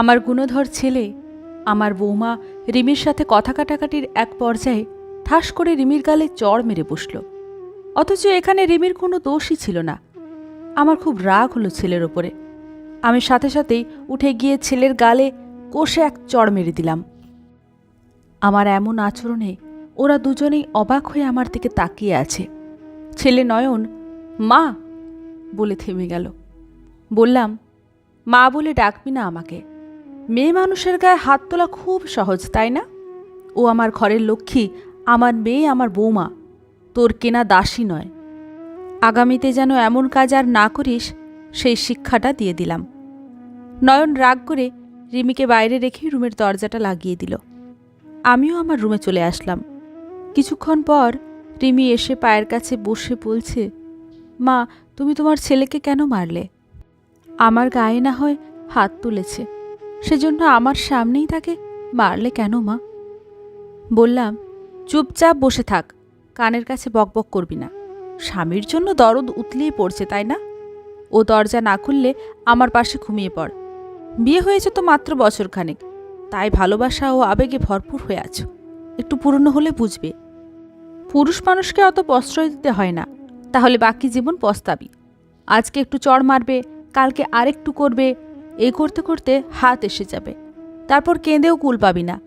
আমার গুণধর ছেলে, আমার বৌমা রিমির সাথে কথা কাটাকাটির এক পর্যায়ে ঠাস করে রিমির গালে চড় মেরে বসল। অথচ এখানে রিমির কোনো দোষই ছিল না। আমার খুব রাগ হলো ছেলের ওপরে। আমি সাথে সাথেই উঠে গিয়ে ছেলের গালে কষে এক চড় মেরে দিলাম। আমার এমন আচরণে ওরা দুজনেই অবাক হয়ে আমার দিকে তাকিয়ে আছে। ছেলে নয়ন, মা, বলে থেমে গেল। বললাম, মা বলে ডাকবি না আমাকে। মেয়ে মানুষের গায়ে হাত তোলা খুব সহজ, তাই না? ও আমার ঘরের লক্ষ্মী, আমার মেয়ে, আমার বৌমা। তোর কেনা দাসী নয়। আগামীতে যেন এমন কাজ আর না করিস, সেই শিক্ষাটা দিয়ে দিলাম। নয়ন রাগ করে রিমিকে বাইরে রেখে রুমের দরজাটা লাগিয়ে দিল। আমিও আমার রুমে চলে আসলাম। কিছুক্ষণ পর রিমি এসে পায়ের কাছে বসে বলছে, মা, তুমি তোমার ছেলেকে কেন মারলে? আমার গায়ে না হয় হাত তুলেছে। সেজন্য আমার সামনেই তাকে মারলে কেন মা? বললাম, চুপচাপ বসে থাক, কানের কাছে বকবক করবি না। স্বামীর জন্য দরদ উতলিয়ে পড়ছে, তাই না? ও দরজা না খুললে আমার পাশে ঘুমিয়ে পড়। বিয়ে হয়েছে তো মাত্র বছরখানেক, তাই ভালোবাসা ও আবেগে ভরপুর হয়ে আছো। একটু পুরনো হলে বুঝবে। পুরুষ মানুষকে অত প্রশ্রয় দিতে হয় না, তাহলে বাকি জীবন পস্তাবি। আজকে একটু চড় মারবে, কালকে আরেকটু করবে এই করতে করতে হাত এসে যাবে। তারপর কেঁদেও কুল পাবি না।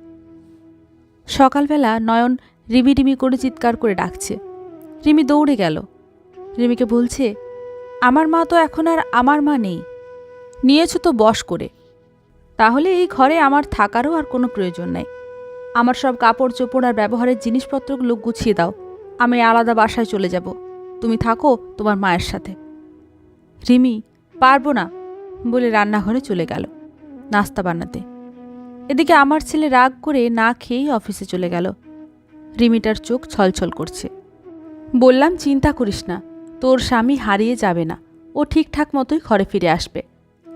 সকালবেলা নয়ন রিমি রিমি করে চিৎকার করে ডাকছে। রিমি দৌড়ে গেল। রিমিকে বলছে, আমার মা তো এখন আর আমার মা নেই। নিয়েছ তো বস করে। তাহলে এই ঘরে আমার থাকারও আর কোনো প্রয়োজন নাই। আমার সব কাপড় চোপড় আর ব্যবহারের জিনিসপত্রগুলো গুছিয়ে দাও। আমি আলাদা বাসায় চলে যাব। তুমি থাকো তোমার মায়ের সাথে। রিমি, পারব না। বলে রান্নাঘরে চলে গেল, নাস্তা বানাতে। এদিকে আমার ছেলে রাগ করে না খেয়েই অফিসে চলে গেল। রিমিটার চোখ ছলছল করছে। বললাম, চিন্তা করিস না, তোর স্বামী হারিয়ে যাবে না। ও ঠিকঠাক মতোই ঘরে ফিরে আসবে।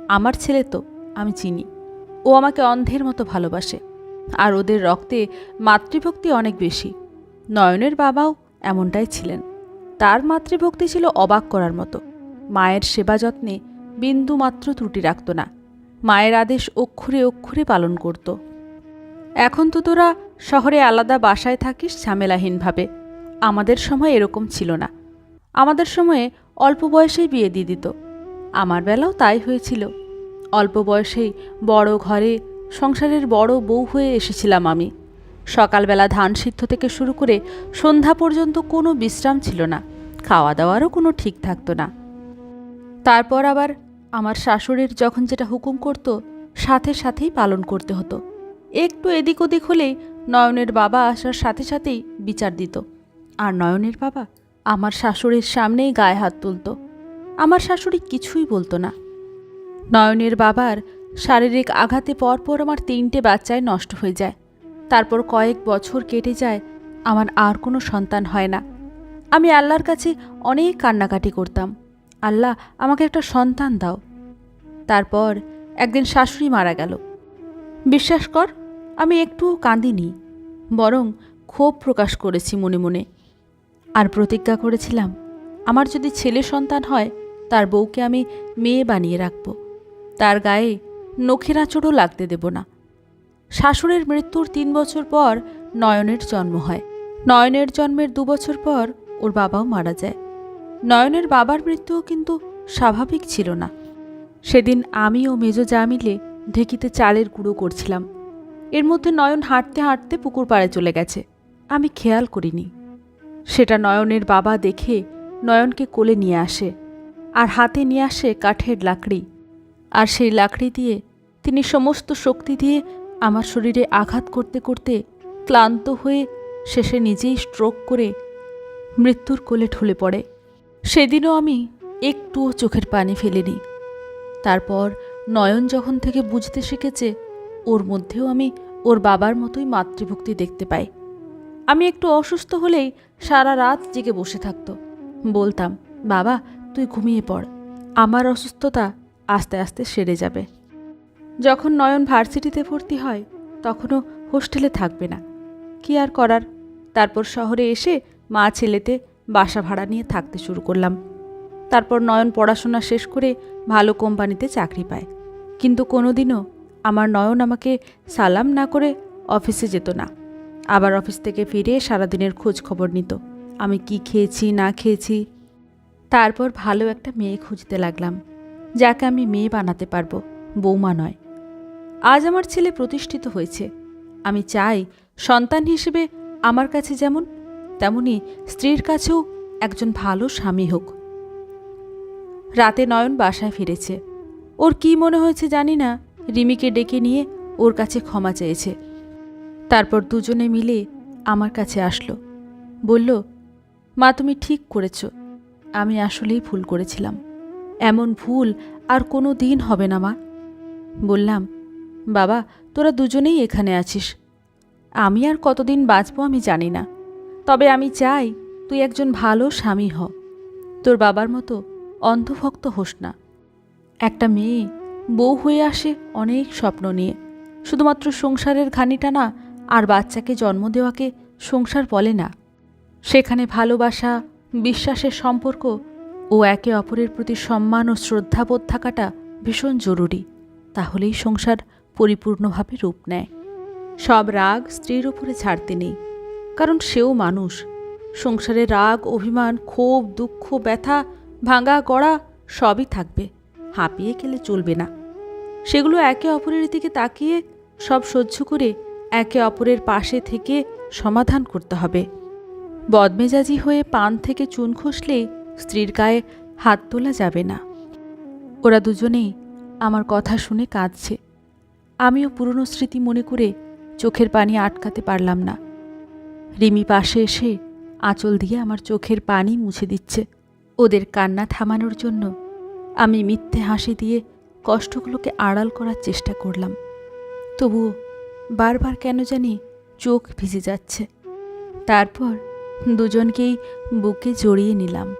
আমার ছেলে তো, আমি চিনি। ও আমাকে অন্ধের মতো ভালোবাসে। আর ওদের রক্তে মাতৃভক্তি অনেক বেশি। নয়নের বাবাও এমনটাই ছিলেন। তার মাতৃভক্তি ছিল অবাক করার মতো। মায়ের সেবা যত্নে বিন্দু মাত্র ত্রুটি রাখত না। মায়ের আদেশ অক্ষরে অক্ষরে পালন করত। এখন তো তোরা শহরে আলাদা বাসায় থাকিস ঝামেলাহীনভাবে। আমাদের সময় এরকম ছিল না। আমাদের সময়ে অল্প বয়সেই বিয়ে দিয়ে দিত। আমার বেলাও তাই হয়েছিল। অল্প বয়সেই বড় ঘরে সংসারের বড় বউ হয়ে এসেছিলাম আমি। সকালবেলা ধান সিদ্ধ থেকে শুরু করে সন্ধ্যা পর্যন্ত কোনো বিশ্রাম ছিল না। খাওয়া দাওয়ারও কোনো ঠিক থাকতো না। তারপর আবার আমার শাশুড়ির যখন যেটা হুকুম করত, সাথে সাথেই পালন করতে হতো। একটু এদিক ওদিক হলেই নয়নের বাবা আসার সাথে সাথেই বিচার দিত। আর নয়নের বাবা আমার শাশুড়ির সামনেই গায়ে হাত তুলতো। আমার শাশুড়ি কিছুই বলতো না। নয়নের বাবার শারীরিক আঘাতে পরপর আমার তিনটে বাচ্চায় নষ্ট হয়ে যায়। তারপর কয়েক বছর কেটে যায়, আমার আর কোনো সন্তান হয় না। আমি আল্লাহর কাছে অনেক কান্নাকাটি করতাম। আল্লাহ, আমাকে একটা সন্তান দাও। তারপর একদিন শাশুড়ি মারা গেল। বিশ্বাস কর, আমি একটুও কাঁদিনি, বরং ক্ষোভ প্রকাশ করেছি মনে মনে। আর প্রতিজ্ঞা করেছিলাম, আমার যদি ছেলে সন্তান হয়, তার বউকে আমি মেয়ে বানিয়ে রাখব। তার গায়ে নখের আঁচড়ও লাগতে দেব না। শাশুড়ের মৃত্যুর তিন বছর পর নয়নের জন্ম হয়। নয়নের জন্মের দু বছর পর ওর বাবাও মারা যায়। নয়নের বাবার মৃত্যুও কিন্তু স্বাভাবিক ছিল না। সেদিন আমি ও মেজো যা মিলে ঢেকিতে চালের গুঁড়ো করছিলাম। এর মধ্যে নয়ন হাঁটতে হাঁটতে পুকুর পাড়ে চলে গেছে। আমি খেয়াল করিনি। সেটা নয়নের বাবা দেখে নয়নকে কোলে নিয়ে আসে আর হাতে নিয়ে আসে কাঠের লাকড়ি। আর সেই লাকড়ি দিয়ে তিনি সমস্ত শক্তি দিয়ে আমার শরীরে আঘাত করতে করতে ক্লান্ত হয়ে শেষে নিজেই স্ট্রোক করে মৃত্যুর কোলে ঢলে পড়ে। সেদিনও আমি একটুও চোখের পানি ফেলিনি। তারপর নয়ন যখন থেকে বুঝতে শিখেছে, ওর মধ্যেও আমি ওর বাবার মতোই মাতৃভক্তি দেখতে পাই। আমি একটু অসুস্থ হলেই সারা রাত জেগে বসে থাকতো। বলতাম, বাবা, তুই ঘুমিয়ে পড়। আমার অসুস্থতা আস্তে আস্তে সেরে যাবে। যখন নয়ন ভার্সিটিতে ভর্তি হয়, তখনও হোস্টেলে থাকবে না। কি আর করার? তারপর শহরে এসে মা ছেলেতে বাসা ভাড়া নিয়ে থাকতে শুরু করলাম। তারপর নয়ন পড়াশোনা শেষ করে ভালো কোম্পানিতে চাকরি পায়। কিন্তু কোনোদিনও আমার নয়ন আমাকে সালাম না করে অফিসে যেত না। আবার অফিস থেকে ফিরে সারাদিনের খোঁজ খবর নিত। আমি কি খেয়েছি, না খেয়েছি। তারপর ভালো একটা মেয়ে খুঁজতে লাগলাম, যাকে আমি মেয়ে বানাতে পারব, বৌমা নয়। আজ আমার ছেলে প্রতিষ্ঠিত হয়েছে। আমি চাই সন্তান হিসেবে আমার কাছে যেমন তেমনি স্ত্রীর কাছেও একজন ভালো স্বামী হোক। রাতে নয়ন বাসায় ফিরেছে। ওর কি মনে হয়েছে জানি না, রিমিকে ডেকে নিয়ে ওর কাছে ক্ষমা চেয়েছে। তারপর দুজনে মিলে আমার কাছে আসলো। বলল, মা, তুমি ঠিক করেছ। আমি আসলেই ভুল করেছিলাম। এমন ভুল আর কোনো দিন হবে না, মা। বললাম, বাবা, তোরা দুজনেই এখানে আছিস। আমি আর কতদিন বাঁচবো আমি জানি না। তবে আমি চাই তুই একজন ভালো স্বামী হ। তোর বাবার মতো অন্ধভক্ত হোস না। একটা মেয়ে বউ হয়ে আসে অনেক স্বপ্ন নিয়ে। শুধুমাত্র সংসারের ঘানিটা না, আর বাচ্চাকে জন্ম দেওয়াকে সংসার বলে না। সেখানে ভালোবাসা, বিশ্বাসের সম্পর্ক ও একে অপরের প্রতি সম্মান ও শ্রদ্ধাবোধ থাকাটা ভীষণ জরুরি। তাহলেই সংসার পরিপূর্ণভাবে রূপ নেয়। সব রাগ স্ত্রীর উপরে ছাড়তে নেই। কারণ সেও মানুষ। সংসারে রাগ, অভিমান, ক্ষোভ, দুঃখ, ব্যথা, ভাঙা, গড়া সবই থাকবে। হাঁপিয়ে গেলে চলবে না। সেগুলো একে অপরের দিকে তাকিয়ে সব সহ্য করে একে অপরের পাশে থেকে সমাধান করতে হবে। বদমেজাজি হয়ে পান থেকে চুন খসলে স্ত্রীর গায়ে হাত তোলা যাবে না। ওরা দুজনেই আমার কথা শুনে কাঁদছে। আমিও পুরনো স্মৃতি মনে করে চোখের পানি আটকাতে পারলাম না। রিমি পাশে এসে আঁচল দিয়ে আমার চোখের পানি মুছে দিচ্ছে। ওদের কান্না থামানোর জন্য আমি মিথ্যে হাসি দিয়ে কষ্টগুলোকে আড়াল করার চেষ্টা করলাম। তবুও বারবার কেন জানি চোখ ভিজে যাচ্ছে। তারপর দুজনকেই বুকে জড়িয়ে নিলাম।